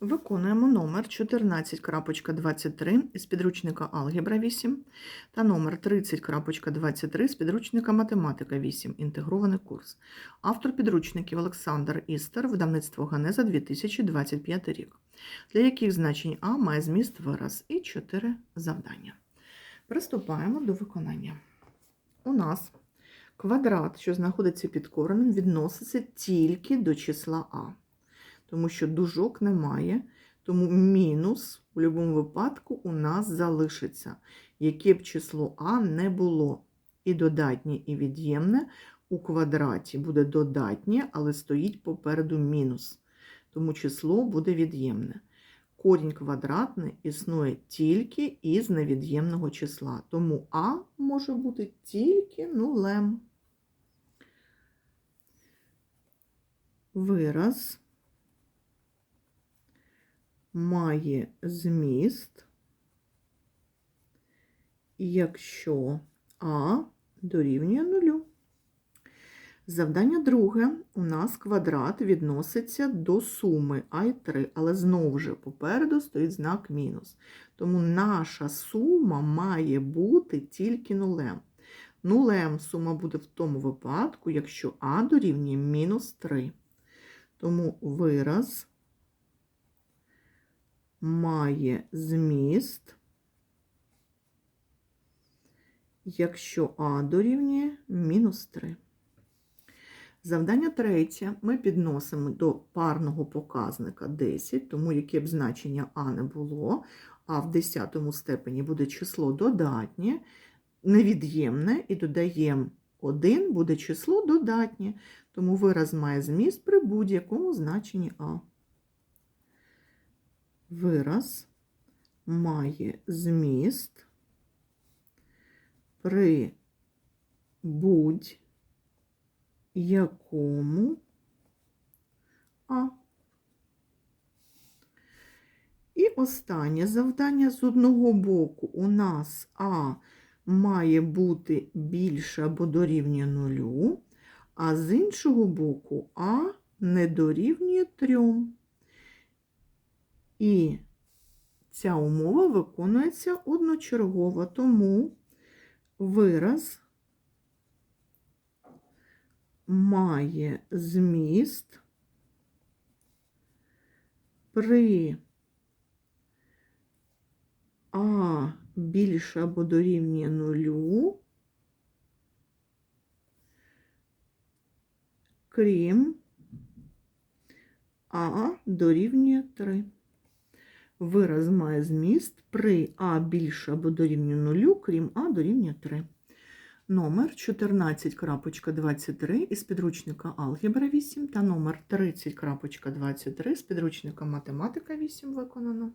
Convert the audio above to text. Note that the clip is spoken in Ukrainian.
Виконуємо номер 14.23 із підручника Алгебра 8 та номер 30.23 з підручника Математика 8. Інтегрований курс. Автор підручників Олександр Істер, видавництво Ганеза 2025 рік. Для яких значень А має зміст вираз і 4 завдання. Приступаємо до виконання. У нас квадрат, що знаходиться під коренем, відноситься тільки до числа А тому що дужок немає, тому мінус в будь-якому випадку у нас залишиться, яке б число А не було. І додатнє, і від'ємне у квадраті буде додатнє, але стоїть попереду мінус. Тому число буде від'ємне. Корінь квадратний існує тільки із невід'ємного числа. Тому А може бути тільки нулем. Вираз має зміст, якщо А дорівнює нулю. Завдання друге. У нас квадрат відноситься до суми А і 3, але знову ж попереду стоїть знак мінус. Тому наша сума має бути тільки нулем. Нулем сума буде в тому випадку, якщо А дорівнює мінус 3. Тому вираз має зміст, якщо А дорівнює мінус 3. Завдання третє. Ми підносимо до парного показника 10, тому яке б значення А не було, а в 10 степені буде число додатнє, невід'ємне, і додаємо 1 буде число додатнє, тому вираз має зміст при будь-якому значенні А вираз має зміст при будь-якому А. І останнє завдання з одного боку у нас А має бути більше або дорівнює нулю, а з іншого боку А не дорівнює трьом. І ця умова виконується одночергово, тому вираз має зміст при А більше або дорівнює нулю, крім А дорівнює 3. Вираз має зміст при А більше або дорівнює 0, крім А дорівнює 3. Номер 14.23 із підручника Алгебра 8 та номер 30.23 з підручника Математика 8 виконано.